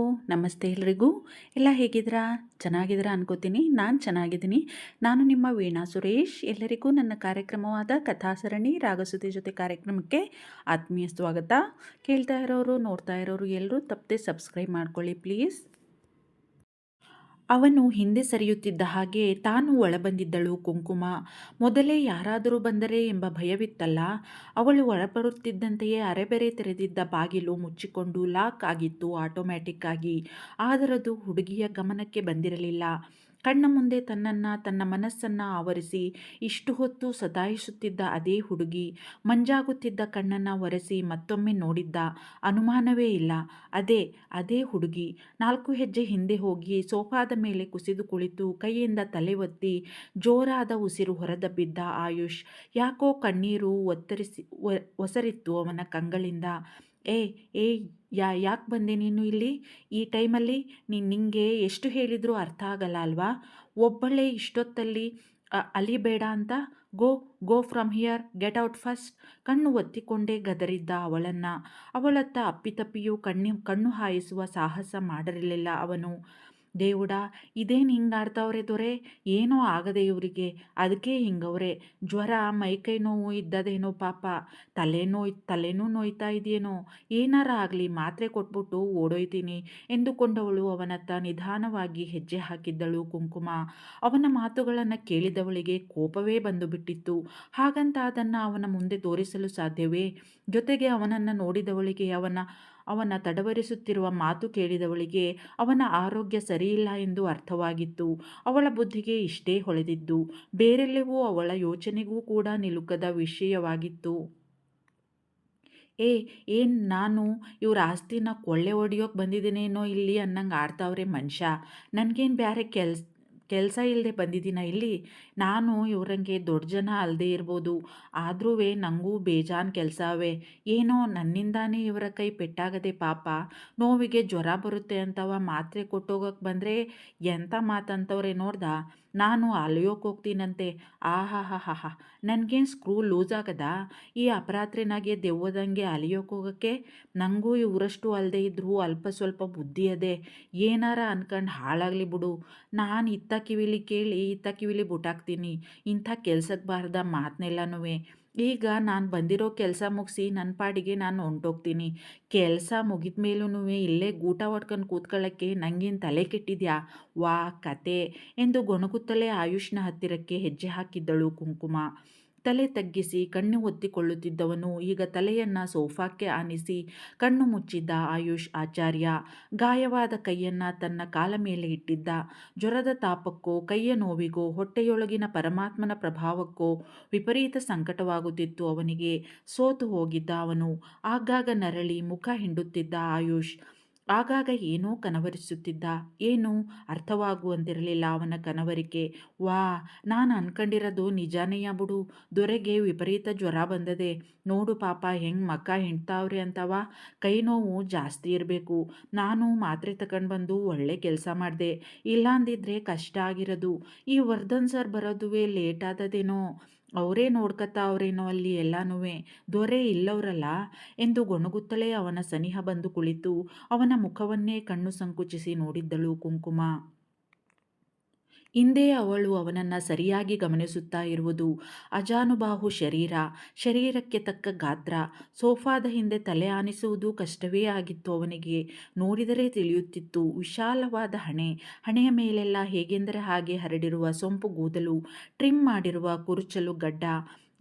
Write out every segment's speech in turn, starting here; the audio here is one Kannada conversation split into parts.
ಓ ನಮಸ್ತೆ ಎಲ್ರಿಗೂ. ಎಲ್ಲ ಹೇಗಿದ್ದೀರಾ? ಚೆನ್ನಾಗಿದ್ದೀರಾ ಅನ್ಕೋತೀನಿ. ನಾನು ಚೆನ್ನಾಗಿದ್ದೀನಿ. ನಾನು ನಿಮ್ಮ ವೀಣಾ ಸುರೇಶ್. ಎಲ್ಲರಿಗೂ ನನ್ನ ಕಾರ್ಯಕ್ರಮವಾದ ಕಥಾಸರಣಿ ರಾಗಸುತಿ ಜೊತೆ ಕಾರ್ಯಕ್ರಮಕ್ಕೆ ಆತ್ಮೀಯ ಸ್ವಾಗತ. ಕೇಳ್ತಾ ಇರೋರು, ನೋಡ್ತಾ ಇರೋರು ಎಲ್ಲರೂ ತಪ್ಪದೆ ಸಬ್ಸ್ಕ್ರೈಬ್ ಮಾಡ್ಕೊಳ್ಳಿ ಪ್ಲೀಸ್. ಅವನು ಹಿಂದೆ ಸರಿಯುತ್ತಿದ್ದ ಹಾಗೆ ತಾನು ಒಳಬಂದಿದ್ದಳು ಕುಂಕುಮ. ಮೊದಲೇ ಯಾರಾದರೂ ಬಂದರೆ ಎಂಬ ಭಯವಿತ್ತಲ್ಲ. ಅವಳು ಒಳಬರುತ್ತಿದ್ದಂತೆಯೇ ಅರೆಬೆರೆ ತೆರೆದಿದ್ದ ಬಾಗಿಲು ಮುಚ್ಚಿಕೊಂಡು ಲಾಕ್ ಆಗಿತ್ತು ಆಟೋಮ್ಯಾಟಿಕ್ ಆಗಿ ಆದರದು ಹುಡುಗಿಯ ಗಮನಕ್ಕೆ ಬಂದಿರಲಿಲ್ಲ. ಕಣ್ಣ ಮುಂದೆ ತನ್ನನ್ನು, ತನ್ನ ಮನಸ್ಸನ್ನು ಆವರಿಸಿ ಇಷ್ಟು ಹೊತ್ತು ಸತಾಯಿಸುತ್ತಿದ್ದ ಅದೇ ಹುಡುಗಿ, ಮಂಜಾಗುತ್ತಿದ್ದ ಕಣ್ಣನ್ನು ಒರೆಸಿ ಮತ್ತೊಮ್ಮೆ ನೋಡಿದ್ದ ಅನುಮಾನವೇ ಇಲ್ಲ. ಅದೇ ಅದೇ ಹುಡುಗಿ. ನಾಲ್ಕು ಹೆಜ್ಜೆ ಹಿಂದೆ ಹೋಗಿ ಸೋಫಾದ ಮೇಲೆ ಕುಸಿದು ಕುಳಿತು ಕೈಯಿಂದ ತಲೆ ಒತ್ತಿ ಜೋರಾದ ಉಸಿರು ಹೊರದಬ್ಬಿದ್ದ ಆಯುಷ್. ಯಾಕೋ ಕಣ್ಣೀರು ಒತ್ತರಿಸಿ ಒಸರಿತ್ತು ಅವನ ಕಂಗಳಿಂದ. ಏ ಏ, ಯಾ, ಯಾಕೆ ಬಂದೆ ನೀನು ಇಲ್ಲಿ? ಈ ಟೈಮಲ್ಲಿ ನೀನು ನಿಂಗೆ ಎಷ್ಟು ಹೇಳಿದರೂ ಅರ್ಥ ಆಗಲ್ಲ ಅಲ್ವಾ? ಒಬ್ಬಳೇ ಇಷ್ಟೊತ್ತಲ್ಲಿ ಅಲಿಬೇಡ ಅಂತ, go go from here, get out first. ಕಣ್ಣು ಒತ್ತಿಕೊಂಡೇ ಗದರಿದ್ದ ಅವಳನ್ನು. ಅವಳತ್ತ ಅಪ್ಪಿತಪ್ಪಿಯೂ ಕಣ್ಣು ಕಣ್ಣು ಹಾಯಿಸುವ ಸಾಹಸ ಮಾಡಿರಲಿಲ್ಲ ಅವನು. ದೇವುಡ ಇದೇನು ಹಿಂಗಾಡ್ತಾವ್ರೆ ದೊರೆ, ಏನೋ ಆಗದೆ ಇವರಿಗೆ ಅದಕ್ಕೆ ಹಿಂಗವ್ರೆ. ಜ್ವರ, ಮೈಕೈ ನೋವು ಇದ್ದದೇನೋ ಪಾಪ. ತಲೆನೋ ತಲೆನೂ ನೋಯ್ತಾ ಇದೆಯೇನೋ. ಏನಾರ ಆಗಲಿ, ಮಾತ್ರೆ ಕೊಟ್ಬಿಟ್ಟು ಓಡೋಯ್ತೀನಿ ಎಂದುಕೊಂಡವಳು ಅವನತ್ತ ನಿಧಾನವಾಗಿ ಹೆಜ್ಜೆ ಹಾಕಿದ್ದಳು ಕುಂಕುಮ. ಅವನ ಮಾತುಗಳನ್ನು ಕೇಳಿದವಳಿಗೆ ಕೋಪವೇ ಬಂದು ಬಿಟ್ಟಿತ್ತು ಹಾಗಂತ ಅದನ್ನು ಅವನ ಮುಂದೆ ತೋರಿಸಲು ಸಾಧ್ಯವೇ? ಜೊತೆಗೆ ಅವನನ್ನು ನೋಡಿದವಳಿಗೆ ಅವನ ಅವನ ತಡವರಿಸುತ್ತಿರುವ ಮಾತು ಕೇಳಿದವಳಿಗೆ ಅವನ ಆರೋಗ್ಯ ಸರಿಯಿಲ್ಲ ಎಂದು ಅರ್ಥವಾಗಿತ್ತು. ಅವಳ ಬುದ್ಧಿಗೆ ಇಷ್ಟೇ ಹೊಳೆದಿದ್ದು, ಬೇರೆಲ್ಲವೂ ಅವಳ ಯೋಚನೆಗೂ ಕೂಡ ನಿಲುಕದ ವಿಷಯವಾಗಿತ್ತು. ಏ, ಏನ್ ನಾನು ಇವ್ರ ಆಸ್ತಿನ ಕೊಳ್ಳೆ ಹೊಡಿಯೋಕೆ ಬಂದಿದ್ದೀನೇನೋ ಇಲ್ಲಿ ಅನ್ನಂಗೆ ಆಡ್ತಾವ್ರೆ ಮನುಷ್ಯ. ನನಗೇನು ಬೇರೆ ಕೆಲ್ಸ ಕೆಲಸ ಇಲ್ಲದೆ ಬಂದಿದ್ದೀನ ಇಲ್ಲಿ? ನಾನು ಇವ್ರಂಗೆ ದೊಡ್ಡ ಜನ ಅಲ್ಲದೆ ಇರ್ಬೋದು. ಆದ್ರೂ ನನಗೂ ಬೇಜಾನ್ ಕೆಲಸವೇ. ಏನೋ ನನ್ನಿಂದಾನೇ ಇವರ ಕೈ ಪೆಟ್ಟಾಗದೆ ಪಾಪ. ನೋವಿಗೆ ಜ್ವರ ಬರುತ್ತೆ ಅಂತವ ಮಾತ್ರೆ ಕೊಟ್ಟೋಗಕ್ಕೆ ಬಂದರೆ ಎಂಥ ಮಾತಂತವ್ರೆ ನೋಡ್ದ? ನಾನು ಅಲಿಯೋಕೆ ಹೋಗ್ತೀನಂತೆ. ಆಹಾ ಹಾ ಹಾ ನನಗೇನು ಸ್ಕ್ರೂ ಲೂಸ್ ಆಗದ? ಈ ಅಪರಾತ್ರಿನಾಗೆ ದೆವ್ವದಂಗೆ ಅಲಿಯೋಕೆ ಹೋಗೋಕ್ಕೆ ನನಗೂ ಇವರಷ್ಟು ಅಲ್ಲದೆ ಇದ್ದರೂ ಅಲ್ಪ ಸ್ವಲ್ಪ ಬುದ್ಧಿ ಅದೇ. ಏನಾರ ಅನ್ಕಂಡು ಹಾಳಾಗಲಿ ಬಿಡು. ನಾನು ಇತ್ತ ಕಿವಿಲಿ ಕೇಳಿ, ಇತ್ತ ಕಿವಿಲಿ ಬುಟಾಕ್ತೀನಿ. ಇಂಥ ಕೆಲ್ಸಕ್ಕೆ ಬಾರ್ದ ಮಾತನ್ನೆಲ್ಲನೂ ಈಗ ನಾನು ಬಂದಿರೋ ಕೆಲಸ ಮುಗಿಸಿ ನನ್ನ ಪಾಡಿಗೆ ನಾನು ಹೊಂಟೋಗ್ತೀನಿ. ಕೆಲಸ ಮುಗಿದ ಮೇಲೂ ಇಲ್ಲೇ ಗೂಟ ಹೊಡ್ಕೊಂಡು ಕೂತ್ಕೊಳ್ಳೋಕ್ಕೆ ನಂಗೇನು ತಲೆ ಕೆಟ್ಟಿದ್ಯಾ? ವಾ, ಕತೆ. ಎಂದು ಗೊಣಗುತ್ತಲೇ ಆಯುಷ್ನ ಹತ್ತಿರಕ್ಕೆ ಹೆಜ್ಜೆ ಹಾಕಿದ್ದಳು ಕುಂಕುಮ. ತಲೆ ತಗ್ಗಿಸಿ ಕಣ್ಣು ಒತ್ತಿಕೊಳ್ಳುತ್ತಿದ್ದವನು ಈಗ ತಲೆಯನ್ನ ಸೋಫಾಕ್ಕೆ ಆನಿಸಿ ಕಣ್ಣು ಮುಚ್ಚಿದ್ದ ಆಯುಷ್ ಆಚಾರ್ಯ. ಗಾಯವಾದ ಕೈಯನ್ನ ತನ್ನ ಕಾಲ ಮೇಲೆ ಇಟ್ಟಿದ್ದ. ಜ್ವರದ ತಾಪಕ್ಕೋ ಕೈಯ ನೋವಿಗೋ ಹೊಟ್ಟೆಯೊಳಗಿನ ಪರಮಾತ್ಮನ ಪ್ರಭಾವಕ್ಕೋ ವಿಪರೀತ ಸಂಕಟವಾಗುತ್ತಿತ್ತು ಅವನಿಗೆ. ಸೋತು ಹೋಗಿದ್ದ ಅವನು. ಆಗಾಗ ನರಳಿ ಮುಖ ಹಿಂಡುತ್ತಿದ್ದ ಆಯುಷ್ ಆಗಾಗ ಏನೋ ಕನವರಿಸುತ್ತಿದ್ದ. ಏನು? ಅರ್ಥವಾಗುವಂತಿರಲಿಲ್ಲ ಅವನ ಕನವರಿಕೆ. ವಾ, ನಾನು ಅನ್ಕೊಂಡಿರೋದು ನಿಜಾನೆಯ ಬಿಡು? ದೊರೆಗೆ ವಿಪರೀತ ಜ್ವರ ಬಂದದೆ. ನೋಡು ಪಾಪ, ಹೆಂಗೆ ಮಕ್ಕ ಹಿಂಡ್ತಾವ್ರೆ ಅಂತವ? ಕೈ ನೋವು ಜಾಸ್ತಿ ಇರಬೇಕು. ನಾನು ಮಾತ್ರೆ ತಗೊಂಡು ಬಂದು ಒಳ್ಳೆ ಕೆಲಸ ಮಾಡಿದೆ. ಇಲ್ಲಾಂದಿದ್ರೆ ಕಷ್ಟ ಆಗಿರೋದು. ಈ ವರ್ಧನ್ ಸರ್ ಬರೋದುವೇ ಲೇಟ್ ಆದದೇನೋ? ಅವರೇ ನೋಡ್ಕತ್ತಾವ್ರೇನೋ ಅಲ್ಲಿ ಎಲ್ಲನೂ ದೊರೆ ಇಲ್ಲವರಲ್ಲ? ಎಂದು ಗೊಣಗುತ್ತಲೇ ಅವನ ಸನಿಹ ಬಂದು ಕುಳಿತು ಅವನ ಮುಖವನ್ನೇ ಕಣ್ಣು ಸಂಕುಚಿಸಿ ನೋಡಿದ್ದಳು ಕುಂಕುಮ. ಹಿಂದೆ ಅವಳು ಅವನನ್ನು ಸರಿಯಾಗಿ ಗಮನಿಸುತ್ತಾ ಇರುವುದು ಅಜಾನುಬಾಹು ಶರೀರ. ಶರೀರಕ್ಕೆ ತಕ್ಕ ಗಾತ್ರ. ಸೋಫಾದ ಹಿಂದೆ ತಲೆ ಆನಿಸುವುದು ಕಷ್ಟವೇ ಆಗಿತ್ತು ಅವನಿಗೆ. ನೋಡಿದರೆ ತಿಳಿಯುತ್ತಿತ್ತು. ವಿಶಾಲವಾದ ಹಣೆ. ಹಣೆಯ ಮೇಲೆಲ್ಲ ಹೇಗೆಂದರೆ ಹಾಗೆ ಹರಡಿರುವ ಸೊಂಪು ಗೂದಲು, ಟ್ರಿಮ್ ಮಾಡಿರುವ ಕುರುಚಲು ಗಡ್ಡ.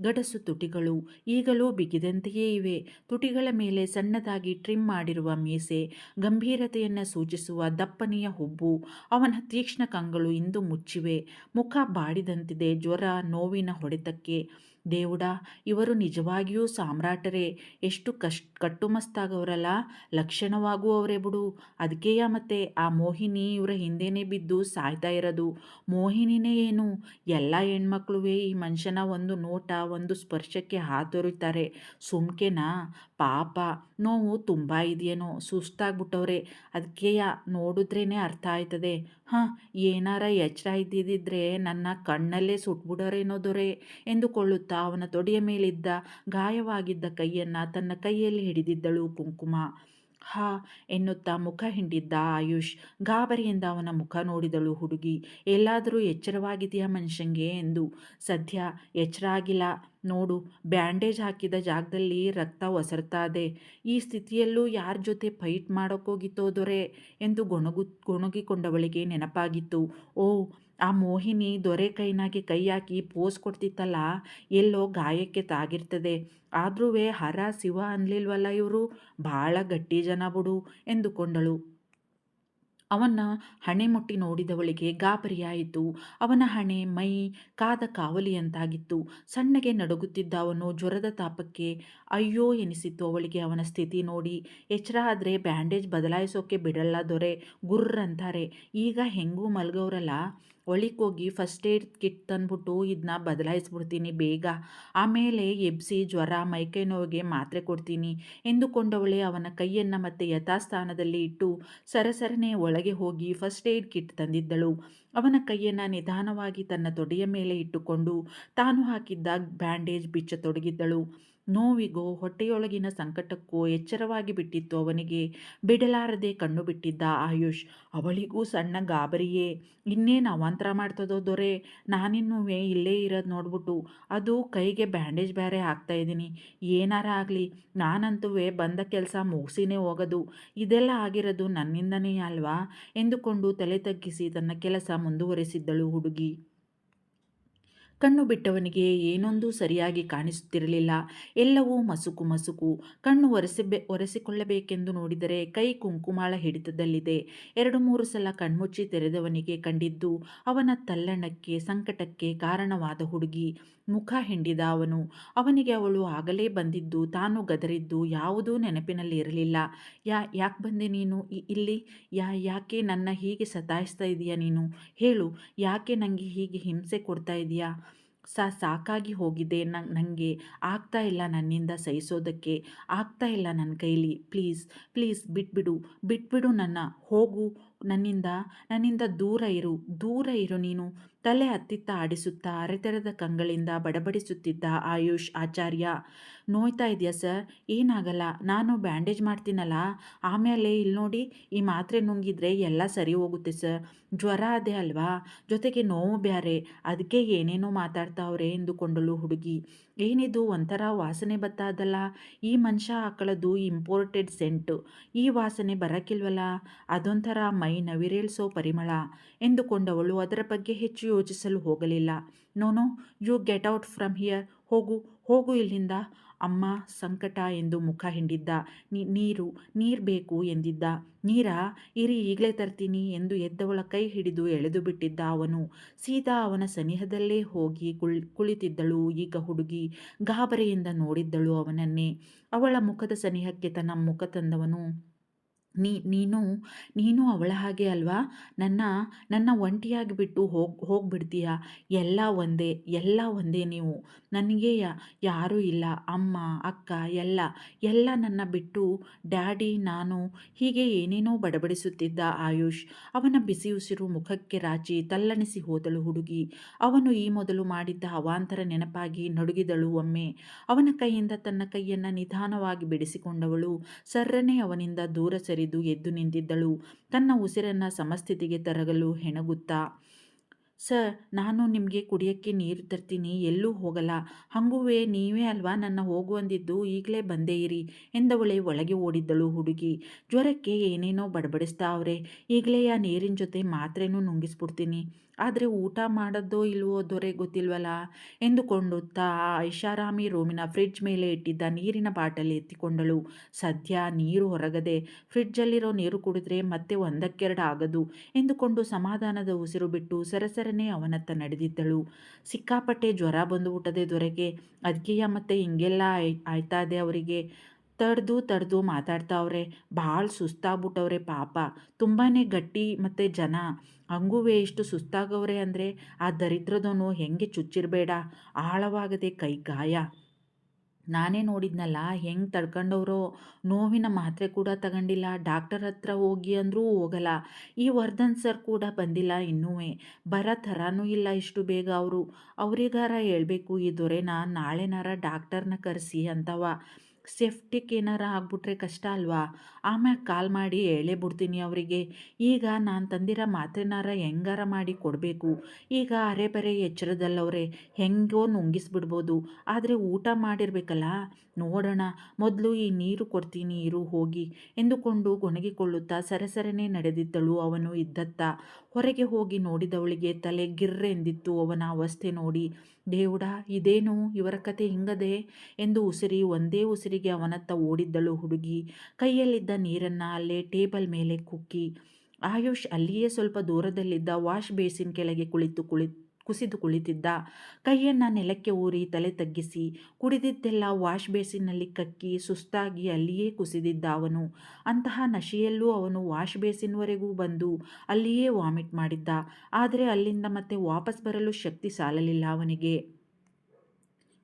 ಗಡಸು ತುಟಿಗಳು ಈಗಲೂ ಬಿಗಿದಂತೆಯೇ ಇವೆ. ತುಟಿಗಳ ಮೇಲೆ ಸಣ್ಣದಾಗಿ ಟ್ರಿಮ್ ಮಾಡಿರುವ ಮೀಸೆ, ಗಂಭೀರತೆಯನ್ನು ಸೂಚಿಸುವ ದಪ್ಪನೆಯ ಹುಬ್ಬು, ಅವನ ತೀಕ್ಷ್ಣ ಕಂಗಳು ಇಂದು ಮುಚ್ಚಿವೆ. ಮುಖ ಬಾಡಿದಂತಿದೆ ಜ್ವರ ನೋವಿನ ಹೊಡೆತಕ್ಕೆ. ದೇವುಡ, ಇವರು ನಿಜವಾಗಿಯೂ ಸಾಮ್ರಾಟರೇ. ಎಷ್ಟು ಕಷ್ಟ ಕಟ್ಟುಮಸ್ತಾಗವರಲ್ಲ. ಲಕ್ಷಣವಾಗುವವರೇ ಬಿಡು. ಅದಕ್ಕೆಯ ಮತ್ತೆ? ಆ ಮೋಹಿನಿ ಇವರ ಹಿಂದೆನೇ ಬಿದ್ದು ಸಾಯ್ತಾ ಇರೋದು. ಮೋಹಿನಿನೇ ಏನು? ಎಲ್ಲ ಹೆಣ್ಮಕ್ಳುವೇ ಈ ಮನುಷ್ಯನ ಒಂದು ನೋಟ, ಒಂದು ಸ್ಪರ್ಶಕ್ಕೆ ಹಾತೊರಿತಾರೆ. ಸುಮ್ಕೆನಾ? ಪಾಪ. ನೋವು ತುಂಬ ಇದೆಯೇನೋ. ಸುಸ್ತಾಗ್ಬಿಟ್ಟವ್ರೆ. ಅದಕ್ಕೆಯ ನೋಡಿದ್ರೇ ಅರ್ಥ ಆಯ್ತದೆ. ಹಾಂ, ಏನಾರ ಎಚ್ಚರ ಇದ್ದಿದ್ದರೆ ನನ್ನ ಕಣ್ಣಲ್ಲೇ ಸುಟ್ಬಿಡೋರೇನೋ ದೊರೆ. ಎಂದುಕೊಳ್ಳುತ್ತಾ? ಅವನ ತೊಡೆಯ ಮೇಲಿದ್ದ ಗಾಯವಾಗಿದ್ದ ಕೈಯನ್ನು ತನ್ನ ಕೈಯಲ್ಲಿ ಹಿಡಿದಿದ್ದಳು ಕುಂಕುಮ. ಹಾ, ಎನ್ನುತ್ತಾ ಮುಖ ಹಿಂಡಿದ್ದ ಆಯುಷ್ ಗಾಬರಿಯಿಂದ ಅವನ ಮುಖ ನೋಡಿದಳು ಹುಡುಗಿ. ಎಲ್ಲಾದರೂ ಎಚ್ಚರವಾಗಿದೆಯಾ ಮನುಷ್ಯಂಗೆ? ಎಂದು. ಸದ್ಯ ಎಚ್ಚರ ಆಗಿಲ್ಲ ನೋಡು, ಬ್ಯಾಂಡೇಜ್ ಹಾಕಿದ ಜಾಗದಲ್ಲಿ ರಕ್ತ ಒಸರ್ತಾದೆ ಈ ಸ್ಥಿತಿಯಲ್ಲೂ ಯಾರ ಜೊತೆ ಫೈಟ್ ಮಾಡೋಕ್ಕೋಗಿತ್ತೋ ದೊರೆ? ಎಂದು ಗೊಣಗು, ಗೊಣಗಿಕೊಂಡವಳಿಗೆ ನೆನಪಾಗಿತ್ತು. ಓ ಆ ಮೋಹಿನಿ ದೊರೆ ಕೈನಾಗಿ ಕೈ ಹಾಕಿ ಪೋಸ್ ಕೊಡ್ತಿತ್ತಲ್ಲ, ಎಲ್ಲೋ ಗಾಯಕ್ಕೆ ತಾಗಿರ್ತದೆ. ಆದ್ರೂ ಹರ ಶಿವ ಅನ್ಲಿಲ್ವಲ್ಲ ಇವರು? ಭಾಳ ಗಟ್ಟಿ ಜನ ಬಿಡು ಎಂದುಕೊಂಡಳು. ಅವನ ಹಣೆ ಮುಟ್ಟಿ ನೋಡಿದವಳಿಗೆ ಗಾಬರಿಯಾಯಿತು. ಅವನ ಹಣೆ ಮೈ, ಕಾದ ಕಾವಲಿಯಂತಾಗಿತ್ತು ಸಣ್ಣಗೆ ನಡುಗುತ್ತಿದ್ದ ಅವನು ಜ್ವರದ ತಾಪಕ್ಕೆ ಅಯ್ಯೋ ಎನಿಸಿತ್ತು ಅವಳಿಗೆ ಅವನ ಸ್ಥಿತಿ ನೋಡಿ. ಎಚ್ಚರ ಆದರೆ ಬ್ಯಾಂಡೇಜ್ ಬದಲಾಯಿಸೋಕೆ ಬಿಡಲ್ಲ ದೊರೆ ಗುರ್ರಂತಾರೆ ಈಗ ಹೆಂಗೂ ಮಲ್ಗವ್ರಲ್ಲ? ಹೋಗಿ ಫಸ್ಟ್ ಏಡ್ ಕಿಟ್ ತಂದ್ಬಿಟ್ಟು ಇದನ್ನ ಬದಲಾಯಿಸ್ಬಿಡ್ತೀನಿ ಬೇಗ. ಆಮೇಲೆ ಎಬ್ಸಿ, ಜ್ವರ, ಮೈಕೈ ನೋವಿಗೆ ಮಾತ್ರೆ ಕೊಡ್ತೀನಿ ಎಂದುಕೊಂಡವಳೆ ಅವನ ಕೈಯನ್ನು ಮತ್ತೆ ಯಥಾಸ್ಥಾನದಲ್ಲಿ ಇಟ್ಟು ಸರಸರನೆ ಒಳಗೆ ಹೋಗಿ ಫಸ್ಟ್ ಏಡ್ ಕಿಟ್ ತಂದಿದ್ದಳು. ಅವನ ಕೈಯನ್ನು ನಿಧಾನವಾಗಿ ತನ್ನ ತೊಡೆಯ ಮೇಲೆ ಇಟ್ಟುಕೊಂಡು ತಾನು ಹಾಕಿದ್ದ ಬ್ಯಾಂಡೇಜ್ ಬಿಚ್ಚತೊಡಗಿದ್ದಳು. ನೋವಿಗೋ, ಹೊಟ್ಟೆಯೊಳಗಿನ ಸಂಕಟಕ್ಕೋ ಎಚ್ಚರವಾಗಿ ಬಿಟ್ಟಿತ್ತು ಅವನಿಗೆ. ಬಿಡಲಾರದೆ ಕಣ್ಣು ಬಿಟ್ಟಿದ್ದ ಆಯುಷ್, ಅವಳಿಗೂ ಸಣ್ಣ ಗಾಬರಿಯೇ. ಇನ್ನೇನು ಅವಾಂತರ ಮಾಡ್ತದೋ ದೊರೆ. ನಾನಿನ್ನೂ ಇಲ್ಲೇ ಇರೋದು ನೋಡ್ಬಿಟ್ಟು ಅದು ಕೈಗೆ ಬ್ಯಾಂಡೇಜ್ ಬೇರೆ ಹಾಕ್ತಾ ಇದ್ದೀನಿ. ಏನಾರ ಆಗಲಿ ನಾನಂತೂ ಬಂದ ಕೆಲಸ ಮುಗಿಸಿನೇ ಹೋಗೋದು. ಇದೆಲ್ಲ ಆಗಿರೋದು ನನ್ನಿಂದನೇ ಅಲ್ವಾ? ಎಂದುಕೊಂಡು ತಲೆ ತಗ್ಗಿಸಿ ತನ್ನ ಕೆಲಸ ಮುಂದುವರೆಸಿದ್ದಳು ಹುಡುಗಿ. ಕಣ್ಣು ಬಿಟ್ಟವನಿಗೆ ಏನೊಂದೂ ಸರಿಯಾಗಿ ಕಾಣಿಸುತ್ತಿರಲಿಲ್ಲ. ಎಲ್ಲವೂ ಮಸುಕು ಮಸುಕು. ಕಣ್ಣು ಒರೆಸಿಬೆ, ಒರೆಸಿಕೊಳ್ಳಬೇಕೆಂದು ನೋಡಿದರೆ ಕೈ ಕುಂಕುಮಾಳ ಹಿಡಿತದಲ್ಲಿದೆ. ಎರಡು ಮೂರು ಸಲ ಕಣ್ಮುಚ್ಚಿ ತೆರೆದವನಿಗೆ ಕಂಡಿದ್ದು ಅವನ ತಲ್ಲಣಕ್ಕೆ, ಸಂಕಟಕ್ಕೆ ಕಾರಣವಾದ ಹುಡುಗಿ. ಮುಖ ಹಿಂಡಿದ ಅವನು. ಅವನಿಗೆ ಅವಳು ಆಗಲೇ ಬಂದಿದ್ದು, ತಾನು ಗದರಿದ್ದು ಯಾವುದೂ ನೆನಪಿನಲ್ಲಿ ಇರಲಿಲ್ಲ. ಯಾ, ಯಾಕೆ ಬಂದೆ ನೀನು? ಇಲ್ಲಿ? ಯಾ, ಯಾಕೆ ನನ್ನ ಹೀಗೆ ಸತಾಯಿಸ್ತಾ ಇದೆಯಾ ನೀನು? ಹೇಳು, ಯಾಕೆ ನನಗೆ ಹೀಗೆ ಹಿಂಸೆ ಕೊಡ್ತಾ ಇದೀಯಾ? ಸಾ ಸಾಕಾಗಿ ಹೋಗಿದೆ. ನನಗೆ ಆಗ್ತಾ ಇಲ್ಲ ನನ್ನಿಂದ ಸಹಿಸೋದಕ್ಕೆ. ಆಗ್ತಾ ಇಲ್ಲ ನನ್ನ ಕೈಲಿ. ಪ್ಲೀಸ್ ಪ್ಲೀಸ್ ಬಿಟ್ಬಿಡು. ಬಿಟ್ಬಿಡು ನನ್ನ, ಹೋಗು. ನನ್ನಿಂದ ನನ್ನಿಂದ ದೂರ ಇರು. ದೂರ ಇರು ನೀನು. ತಲೆ ಹತ್ತಿತ್ತ ಆಡಿಸುತ್ತಾ, ಅರೆತೆರೆದ ಕಂಗಳಿಂದ ಬಡಬಡಿಸುತ್ತಿದ್ದ ಆಯುಷ್, ಆಚಾರ್ಯ. ನೋಯ್ತಾ ಇದೆಯಾ ಸರ್? ಏನಾಗಲ್ಲ, ನಾನು ಬ್ಯಾಂಡೇಜ್ ಮಾಡ್ತೀನಲ್ಲ, ಆಮೇಲೆ ಇಲ್ಲಿ ನೋಡಿ ಈ ಮಾತ್ರೆ ನುಂಗಿದ್ರೆ ಎಲ್ಲ ಸರಿ ಹೋಗುತ್ತೆ ಸರ್. ಜ್ವರ ಅದೇ ಅಲ್ವಾ? ಜೊತೆಗೆ ನೋವು ಬ್ಯಾರೆ ಅದಕ್ಕೆ ಏನೇನೋ ಮಾತಾಡ್ತಾವ್ರೆ ಎಂದುಕೊಂಡಳು ಹುಡುಗಿ. ಏನಿದು ಒಂಥರ ವಾಸನೆ ಬತ್ತಾದಲ್ಲ ಈ ಮನುಷ್ಯ ಹಾಕೊಳ್ಳೋದು ಇಂಪೋರ್ಟೆಡ್ ಸೆಂಟು ಈ ವಾಸನೆ ಬರಕ್ಕಿಲ್ವಲ್ಲ ಅದೊಂಥರ ಮೈ ನವಿರೇಳಿಸೋ ಪರಿಮಳ ಎಂದುಕೊಂಡವಳು ಅದರ ಬಗ್ಗೆ ಹೆಚ್ಚು ಯೋಚಿಸಲು ಹೋಗಲಿಲ್ಲ. No no you get out from here ಹೋಗು ಹೋಗು ಇಲ್ಲಿಂದ. ಅಮ್ಮ ಸಂಕಟ ಎಂದು ಮುಖ ಹಿಂಡಿದ್ದ. ನೀರು ನೀರು ಬೇಕು ಎಂದಿದ್ದ. ನೀರಾ? ಇರಿ, ಈಗಲೇ ತರ್ತೀನಿ ಎಂದು ಎದ್ದವಳ ಕೈ ಹಿಡಿದು ಎಳೆದು ಬಿಟ್ಟಿದ್ದ ಅವನು. ಸೀತಾ ಅವನ ಸನಿಹದಲ್ಲೇ ಹೋಗಿ ಕುಳ್, ಕುಳಿತಿದ್ದಳು, ಈಗ ಹುಡುಗಿ ಗಾಬರಿಯಿಂದ ನೋಡಿದ್ದಳು ಅವನನ್ನೇ. ಅವಳ ಮುಖದ ಸನಿಹಕ್ಕೆ ತನ್ನ ಮುಖ ತಂದವನು ನೀ, ನೀನು ನೀನು ಅವಳ ಹಾಗೆ ಅಲ್ವಾ? ನನ್ನ ನನ್ನ ಒಂಟಿಯಾಗಿ ಬಿಟ್ಟು ಹೋಗಿ, ಹೋಗ್ಬಿಡ್ತೀಯ? ಎಲ್ಲ ಒಂದೇ ಎಲ್ಲ ಒಂದೇ ನೀವು. ನನಗೆ ಯಾರೂ ಇಲ್ಲ. ಅಮ್ಮ, ಅಕ್ಕ, ಎಲ್ಲ ಎಲ್ಲ ನನ್ನ ಬಿಟ್ಟು ಡ್ಯಾಡಿ, ನಾನು ಹೀಗೆ ಏನೇನೋ ಬಡಬಡಿಸುತ್ತಿದ್ದ ಆಯುಷ್, ಅವನ ಬಿಸಿ ಮುಖಕ್ಕೆ ರಾಚಿ ತಲ್ಲಣಿಸಿ ಹೋದಳು ಹುಡುಗಿ. ಅವನು ಈ ಮೊದಲು ಮಾಡಿದ್ದ ಅವಾಂತರ ನೆನಪಾಗಿ ನಡುಗಿದಳು ಒಮ್ಮೆ. ಅವನ ಕೈಯಿಂದ ತನ್ನ ಕೈಯನ್ನು ನಿಧಾನವಾಗಿ ಬಿಡಿಸಿಕೊಂಡವಳು. ಸರ್ರನೆ ಅವನಿಂದ ದೂರ ಸರಿ ಹಿಡಿದು ಎದ್ದು ನಿಂತಿದ್ದಳು. ತನ್ನ ಉಸಿರನ್ನು ಸಮಸ್ಥಿತಿಗೆ ತರಗಲು ಹೆಣಗುತ್ತಾ ಸರ್, ನಾನು ನಿಮಗೆ ಕುಡಿಯೋಕ್ಕೆ ನೀರು ತರ್ತೀನಿ, ಎಲ್ಲೂ ಹೋಗಲ್ಲ. ಹಂಗುವೆ ನೀವೇ ಅಲ್ವಾ ನನ್ನ ಹೋಗುವಂದಿದ್ದು ಈಗಲೇ ಬಂದೇ ಇರಿ ಎಂದವಳೆ ಒಳಗೆ ಓಡಿದ್ದಳು ಹುಡುಗಿ. ಜ್ವರಕ್ಕೆ ಏನೇನೋ ಬಡಬಡಿಸ್ತಾ ಅವರೇ. ಈಗಲೇ ಆ ನೀರಿನ ಜೊತೆ ಮಾತ್ರೆನೂ ನುಂಗಿಸ್ಬಿಡ್ತೀನಿ. ಆದರೆ ಊಟ ಮಾಡೋದೋ ಇಲ್ವೋ ದೊರೆ ಗೊತ್ತಿಲ್ವಲ್ಲ ಎಂದುಕೊಂಡುತ್ತಾ ಐಷಾರಾಮಿ ರೂಮಿನ ಫ್ರಿಡ್ಜ್ ಮೇಲೆ ಇಟ್ಟಿದ್ದ ನೀರಿನ ಬಾಟಲ್ ಎತ್ತಿಕೊಂಡಳು. ಸದ್ಯ ನೀರು ಹೊರಗದೆ ಫ್ರಿಡ್ಜಲ್ಲಿರೋ ನೀರು ಕುಡಿದ್ರೆ ಮತ್ತೆ ಒಂದಕ್ಕೆರಡು ಆಗದು ಎಂದುಕೊಂಡು ಸಮಾಧಾನದ ಉಸಿರು ಬಿಟ್ಟು ಸರಸರನೆ ಅವನತ್ತ ನಡೆದಿದ್ದಳು. ಸಿಕ್ಕಾಪಟ್ಟೆ ಜ್ವರ ಬಂದುಬಿಟ್ಟದೆ ದೊರೆಗೆ. ಅದಕ್ಕೆಯ ಮತ್ತೆ ಹಿಂಗೆಲ್ಲ ಆಯ್ತಾ ಇದೆ ಅವರಿಗೆ. ತಡೆದು ತಡೆದು ಮಾತಾಡ್ತಾವ್ರೆ ಭಾಳ ಸುಸ್ತಾಗ್ಬಿಟ್ಟವ್ರೆ ಪಾಪ. ತುಂಬಾ ಗಟ್ಟಿ ಮತ್ತು ಜನ. ಹಂಗುವೆ ಇಷ್ಟು ಸುಸ್ತಾಗವ್ರೆ ಅಂದರೆ ಆ ದರಿದ್ರದವನು ಹೆಂಗೆ ಚುಚ್ಚಿರಬೇಡ. ಆಳವಾಗದೆ ಕೈ ಗಾಯ. ನಾನೇ ನೋಡಿದ್ನಲ್ಲ, ಹೆಂಗೆ ತಡ್ಕೊಂಡವ್ರೋ? ನೋವಿನ ಮಾತ್ರೆ ಕೂಡ ತಗೊಂಡಿಲ್ಲ, ಡಾಕ್ಟರ್ ಹತ್ರ ಹೋಗಿ ಅಂದರೂ ಹೋಗಲ್ಲ. ಈ ವರ್ಧನ್ ಸರ್ ಕೂಡ ಬಂದಿಲ್ಲ ಇನ್ನೂ ಬರೋ ಥರನೂ ಇಲ್ಲ ಇಷ್ಟು ಬೇಗ ಅವರು. ಅವರಿಗಾರ ಹೇಳಬೇಕು, ಈ ದೊರೆನ ನಾಳೆನಾರ ಡಾಕ್ಟರ್ನ ಕರೆಸಿ ಅಂತವ. ಸೇಫ್ಟಿಕ್ ಏನಾರ ಆಗ್ಬಿಟ್ರೆ ಕಷ್ಟ ಅಲ್ವಾ? ಆಮ್ಯಾಗ ಕಾಲ್ ಮಾಡಿ ಹೇಳೇ ಬಿಡ್ತೀನಿ ಅವರಿಗೆ. ಈಗ ನಾನು ತಂದಿರೋ ಮಾತ್ರೆನಾರ ಹೆಂಗಾರ ಮಾಡಿ ಕೊಡಬೇಕು? ಈಗ ಅರೆ ಬರೆ ಎಚ್ಚರದಲ್ಲವ್ರೆ, ಹೆಂಗೋ ನುಂಗಿಸ್ಬಿಡ್ಬೋದು. ಆದರೆ ಊಟ ಮಾಡಿರ್ಬೇಕಲ್ಲ? ನೋಡೋಣ. ಮೊದಲು ಈ ನೀರು ಕೊಡ್ತೀನಿ, ಇರು, ಹೋಗಿ ಎಂದುಕೊಂಡು ಗೊಣಗಿಕೊಳ್ಳುತ್ತಾ ಸರಸರನೆ ನಡೆದಿದ್ದಳು ಅವನು ಇದ್ದತ್ತ ಹೊರಗೆ ಹೋಗಿ ನೋಡಿದವಳಿಗೆ ತಲೆ ಗಿರ್ರೆ ಎಂದಿತ್ತು ಅವನ ಅವಸ್ಥೆ ನೋಡಿ. ದೇವುಡ, ಇದೇನು? ಇವರ ಕತೆ ಹಿಂಗದೆ? ಎಂದು ಉಸಿರಿ, ಒಂದೇ ಉಸಿರಿಗೆ ಅವನತ್ತ ಓಡಿದ್ದಳು ಹುಡುಗಿ. ಕೈಯಲ್ಲಿದ್ದ ನೀರನ್ನು ಅಲ್ಲೇ ಟೇಬಲ್ ಮೇಲೆ ಕುಕ್ಕಿ. ಆಯುಷ್ ಅಲ್ಲಿಯೇ ಸ್ವಲ್ಪ ದೂರದಲ್ಲಿದ್ದ ವಾಶ್ ಬೇಸಿನ್ ಕೆಳಗೆ ಕುಳಿತು ಕುಳಿ, ಕುಸಿದು ಕುಳಿತಿದ್ದ. ಕೈಯನ್ನು ನೆಲಕ್ಕೆ ಊರಿ ತಲೆ ತಗ್ಗಿಸಿ, ಕುಡಿದಿದ್ದೆಲ್ಲ ವಾಶ್ ಬೇಸಿನ್ನಲ್ಲಿ ಕಕ್ಕಿ, ಸುಸ್ತಾಗಿ ಅಲ್ಲಿಯೇ ಕುಸಿದಿದ್ದ ಅವನು. ಅಂತಹ ನಶೆಯಲ್ಲೂ ಅವನು ವಾಶ್ ಬೇಸಿನ್ವರೆಗೂ ಬಂದು ಅಲ್ಲಿಯೇ ವಾಮಿಟ್ ಮಾಡಿದ್ದ. ಆದರೆ ಅಲ್ಲಿಂದ ಮತ್ತೆ ವಾಪಸ್ ಬರಲು ಶಕ್ತಿ ಸಾಲಲಿಲ್ಲ ಅವನಿಗೆ.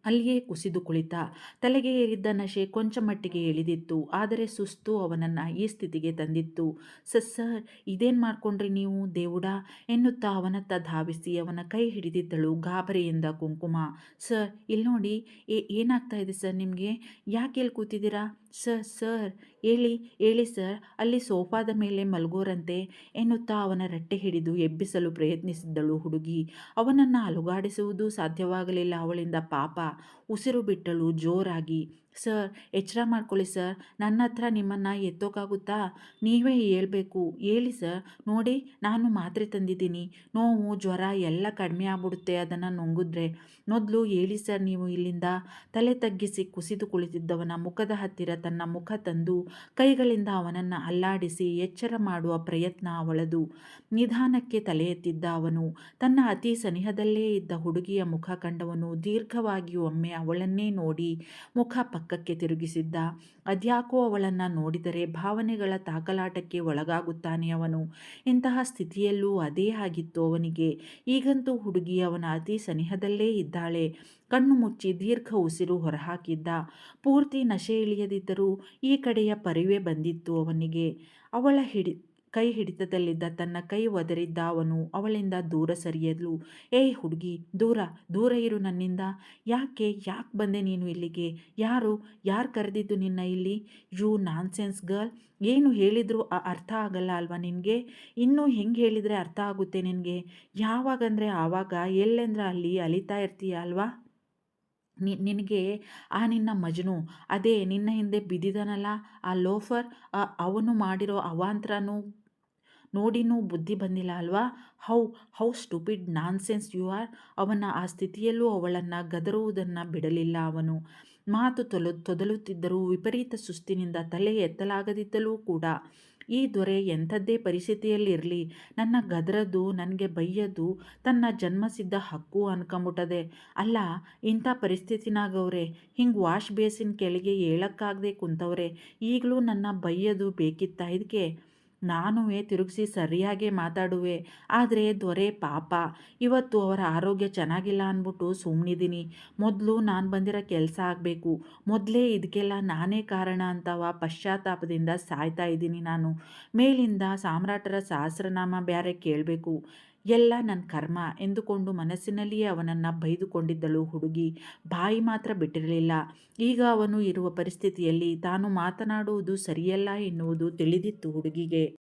ಅಲ್ಲಿಯೇ ಕುಸಿದು ಕುಳಿತ. ತಲೆಗೆ ಏರಿದ್ದ ನಶೆ ಕೊಂಚ ಮಟ್ಟಿಗೆ ಇಳಿದಿತ್ತು ಆದರೆ ಸುಸ್ತು ಅವನನ್ನು ಈ ಸ್ಥಿತಿಗೆ ತಂದಿತ್ತು. ಸರ್ ಸರ್, ಇದೇನು ಮಾಡ್ಕೊಂಡ್ರಿ ನೀವು? ದೇವುಡ, ಎನ್ನುತ್ತಾ ಅವನತ್ತ ಧಾವಿಸಿ ಅವನ ಕೈ ಹಿಡಿದಿದ್ದಳು ಗಾಬರಿಯಿಂದ ಕುಂಕುಮ. ಸರ್ ಇಲ್ಲಿ ನೋಡಿ ಏನಾಗ್ತಾ ಇದೆ ಸರ್ ನಿಮಗೆ? ಯಾಕೆ ಇಲ್ಲಿ ಕೂತಿದ್ದೀರಾ? ಸರ್ ಸರ್, ಹೇಳಿ ಹೇಳಿ ಸರ್, ಅಲ್ಲಿ ಸೋಫಾದ ಮೇಲೆ ಮಲಗೋರಂತೆ ಎನ್ನುತ್ತಾ ಅವನ ರಟ್ಟೆ ಹಿಡಿದು ಎಬ್ಬಿಸಲು ಪ್ರಯತ್ನಿಸಿದ್ದಳು ಹುಡುಗಿ. ಅವನನ್ನು ಅಲುಗಾಡಿಸುವುದು ಸಾಧ್ಯವಾಗಲಿಲ್ಲ. ಅವಳಿಂದ ಪಾಪ. ಉಸಿರು ಬಿಟ್ಟಳು ಜೋರಾಗಿ ಸರ್, ಎಚ್ಚರ ಮಾಡ್ಕೊಳ್ಳಿ ಸರ್. ನನ್ನ ಹತ್ರ ನಿಮ್ಮನ್ನು ಎತ್ತೋಕ್ಕಾಗುತ್ತಾ ನೀವೇ ಹೇಳ್ಬೇಕು. ಹೇಳಿ ಸರ್. ನೋಡಿ, ನಾನು ಮಾತ್ರೆ ತಂದಿದ್ದೀನಿ. ನೋವು, ಜ್ವರ ಎಲ್ಲ ಕಡಿಮೆ ಆಗ್ಬಿಡುತ್ತೆ ಅದನ್ನು ನುಂಗಿದ್ರೆ. ಮೊದಲು ಹೇಳಿ ಸರ್ ನೀವು ಇಲ್ಲಿಂದ. ತಲೆ ತಗ್ಗಿಸಿ ಕುಸಿದು ಕುಳಿತಿದ್ದವನ ಮುಖದ ಹತ್ತಿರ ತನ್ನ ಮುಖ ತಂದು, ಕೈಗಳಿಂದ ಅವನನ್ನು ಅಲ್ಲಾಡಿಸಿ ಎಚ್ಚರ ಮಾಡುವ ಪ್ರಯತ್ನ ಅವಳದು. ನಿಧಾನಕ್ಕೆ ತಲೆ ಎತ್ತಿದ್ದ ಅವನು. ತನ್ನ ಅತಿ ಸನಿಹದಲ್ಲೇ ಇದ್ದ ಹುಡುಗಿಯ ಮುಖ ಕಂಡವನು ದೀರ್ಘವಾಗಿ ಒಮ್ಮೆ ಅವಳನ್ನೇ ನೋಡಿ ಮುಖ ಪಕ್ಕಕ್ಕೆ ತಿರುಗಿಸಿದ್ದ. ಅದ್ಯಾಕೋ ಅವಳನ್ನು ನೋಡಿದರೆ ಭಾವನೆಗಳ ತಾಕಲಾಟಕ್ಕೆ ಒಳಗಾಗುತ್ತಾನೆ ಅವನು. ಇಂತಹ ಸ್ಥಿತಿಯಲ್ಲೂ ಅದೇ ಆಗಿತ್ತು ಅವನಿಗೆ. ಈಗಂತೂ ಹುಡುಗಿ ಅವನ ಅತಿ ಸನಿಹದಲ್ಲೇ ಇದ್ದಾಳೆ. ಕಣ್ಣು ಮುಚ್ಚಿ ದೀರ್ಘ ಉಸಿರು ಹೊರಹಾಕಿದ್ದ. ಪೂರ್ತಿ ನಶೆ ಇಳಿಯದಿದ್ದರೂ ಈ ಕಡೆಯ ಪರಿವೆ ಬಂದಿತ್ತು ಅವನಿಗೆ. ಅವಳ ಹಿಡಿ ಕೈ ಹಿಡಿತದಲ್ಲಿದ್ದ ತನ್ನ ಕೈ ಒದರಿದ್ದ ಅವನು ಅವಳಿಂದ ದೂರ ಸರಿಯಲು ಏಯ್ ಹುಡುಗಿ, ದೂರ ದೂರ ಇರು ನನ್ನಿಂದ. ಯಾಕೆ ಯಾಕೆ ಬಂದೆ ನೀನು ಇಲ್ಲಿಗೆ? ಯಾರು ಯಾರು ಕರೆದಿದ್ದು ನಿನ್ನ ಇಲ್ಲಿ? You nonsense girl. ಏನು ಹೇಳಿದರೂ ಅರ್ಥ ಆಗಲ್ಲ ಅಲ್ವಾ ನಿನಗೆ? ಇನ್ನೂ ಹೆಂಗೆ ಹೇಳಿದರೆ ಅರ್ಥ ಆಗುತ್ತೆ ನಿನಗೆ? ಯಾವಾಗಂದರೆ ಆವಾಗ, ಎಲ್ಲೆಂದ್ರೆ ಅಲ್ಲಿ ಅಲಿತಾ ಇರ್ತೀಯ ಅಲ್ವಾ? ನಿ, ನಿನಗೆ, ಆ ನಿನ್ನ ಮಜನು, ಅದೇ ನಿನ್ನ ಹಿಂದೆ ಬಿದ್ದಿದ್ದಾನಲ್ಲ ಆ ಲೋಫರ್ ಅವನು ಮಾಡಿರೋ ಅವಾಂತರನೂ ನೋಡಿನೂ ಬುದ್ಧಿ ಬಂದಿಲ್ಲ ಅಲ್ವಾ? How how stupid nonsense you are. ಅವನ ಆ ಸ್ಥಿತಿಯಲ್ಲೂ ಅವಳನ್ನು ಗದರುವುದನ್ನು ಬಿಡಲಿಲ್ಲ ಅವನು. ಮಾತು ತೊಲು, ತೊದಲುತ್ತಿದ್ದರೂ ವಿಪರೀತ ಸುಸ್ತಿನಿಂದ ತಲೆ ಎತ್ತಲಾಗದಿದ್ದಲೂ ಕೂಡ, ಈ ದೊರೆ ಎಂಥದ್ದೇ ಪರಿಸ್ಥಿತಿಯಲ್ಲಿರಲಿ. ನನ್ನ ಗದರದು, ನನಗೆ ಬೈಯದು, ತನ್ನ ಜನ್ಮಸಿದ್ಧ ಹಕ್ಕು ಅನ್ಕೊಂಬಿಟ್ಟದೆ. ಅಲ್ಲ, ಇಂಥ ಪರಿಸ್ಥಿತಿನಾಗವ್ರೆ. ಹಿಂಗೆ ವಾಶ್ ಬೇಸಿನ ಕೆಳಗೆ ಹೇಳಕ್ಕಾಗದೆ ಕುಂತವ್ರೆ. ಈಗಲೂ ನನ್ನ ಬೈಯೋದು ಬೇಕಿತ್ತ ಇದಕ್ಕೆ ನಾನುವೇ ತಿರುಗಿಸಿ ಸರಿಯಾಗಿ ಮಾತಾಡುವೆ. ಆದರೆ ದೊರೆ ಪಾಪ. ಇವತ್ತು ಅವರ ಆರೋಗ್ಯ ಚೆನ್ನಾಗಿಲ್ಲ ಅಂದ್ಬಿಟ್ಟು ಸುಮ್ಮನಿದ್ದೀನಿ ಮೊದಲು ನಾನು ಬಂದಿರೋ ಕೆಲಸ ಆಗಬೇಕು. ಮೊದಲೇ ಇದಕ್ಕೆಲ್ಲ ನಾನೇ ಕಾರಣ ಅಂತವ ಪಶ್ಚಾತ್ತಾಪದಿಂದ ಸಾಯ್ತಾ ಇದ್ದೀನಿ ನಾನು. ಮೇಲಿಂದ ಸಾಮ್ರಾಟರ ಸಹಸ್ರನಾಮ ಬೇರೆ ಕೇಳಬೇಕು. ಎಲ್ಲ ನನ್ನ ಕರ್ಮ ಎಂದುಕೊಂಡು ಮನಸ್ಸಿನಲ್ಲಿಯೇ ಅವನನ್ನು ಬೈದುಕೊಂಡಿದ್ದಳು ಹುಡುಗಿ. ಬಾಯಿ ಮಾತ್ರ ಬಿಟ್ಟಿರಲಿಲ್ಲ. ಈಗ ಅವನು ಇರುವ ಪರಿಸ್ಥಿತಿಯಲ್ಲಿ ತಾನು ಮಾತನಾಡುವುದು ಸರಿಯಲ್ಲ ಎನ್ನುವುದು ತಿಳಿದಿತ್ತು ಹುಡುಗಿಗೆ.